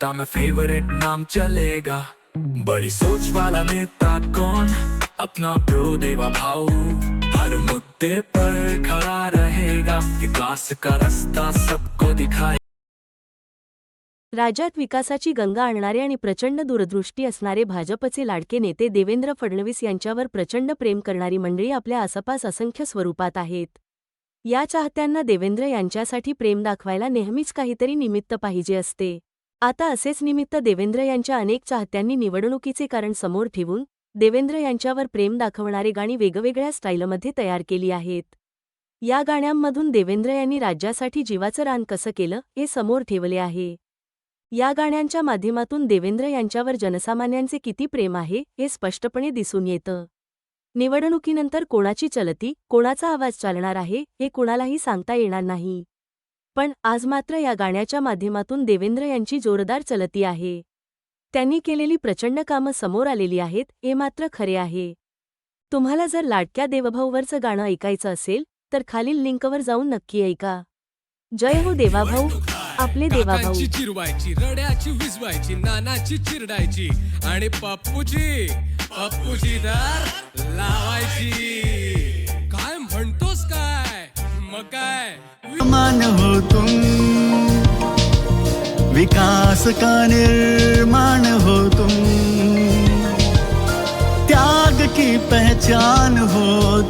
चर्चा मैं फेवरेट नाम चलेगा। बड़ी सोच वाला नेता कौन? अपना प्रो देवा भाऊ। हर मुद्दे पर खड़ा रहेगा। विकास का रास्ता सबको दिखाए। राज्यात विकासाची गंगा आणणारे आणि प्रचंड दूरदृष्टी असणारे भाजपचे लाडके नेते देवेंद्र फडणवीस यांच्यावर प्रचंड प्रेम करणारी मंडळी आपल्या आसपास असंख्य स्वरूपात आहेत. या चाहत्यांना देवेंद्र यांच्यासाठी प्रेम दाखवायला नेहमीच काहीतरी निमित्त पाहिजे असते. आता असेच निमित्त देवेंद्र यांच्या अनेक चाहत्यांनी निवडणुकीचे कारण समोर ठेवून देवेंद्र यांच्यावर प्रेम दाखवणारी गाणी वेगवेगळ्या स्टाईलमध्ये तयार केली आहेत. या गाण्यांमधून देवेंद्र यांनी राज्यासाठी जीवाचं रान कसं केलं हे समोर ठेवले आहे. या गाण्यांच्या माध्यमातून देवेंद्र यांच्यावर जनसामान्यांचे किती प्रेम आहे हे स्पष्टपणे दिसून येतं. निवडणुकीनंतर कोणाची चलती कोणाचा आवाज चालणार आहे हे कुणालाही सांगता येणार नाही. पण आज मात्र या गाण्याच्या माध्यमातून देवेंद्र यांची जोरदार चलती आहे. त्यांनी केलेली प्रचंड कामं समोर आलेली आहेत हे मात्र खरे आहे. तुम्हाला जर लाडक्या देवभाऊवरचं गाणं ऐकायचं असेल तर खालील लिंकवर जाऊन नक्की ऐका. जय हो देवाभाऊ आपले देवाभाऊ. चिरवायची रड्याची विजवायची नानाची चिरडायची आणि पप्पूची पप्पूची दार लावायची. काय म्हणतोस काय? मग काय? मान हो तुम विकास का निर्माण हो तुम त्याग की पहचान हो तुम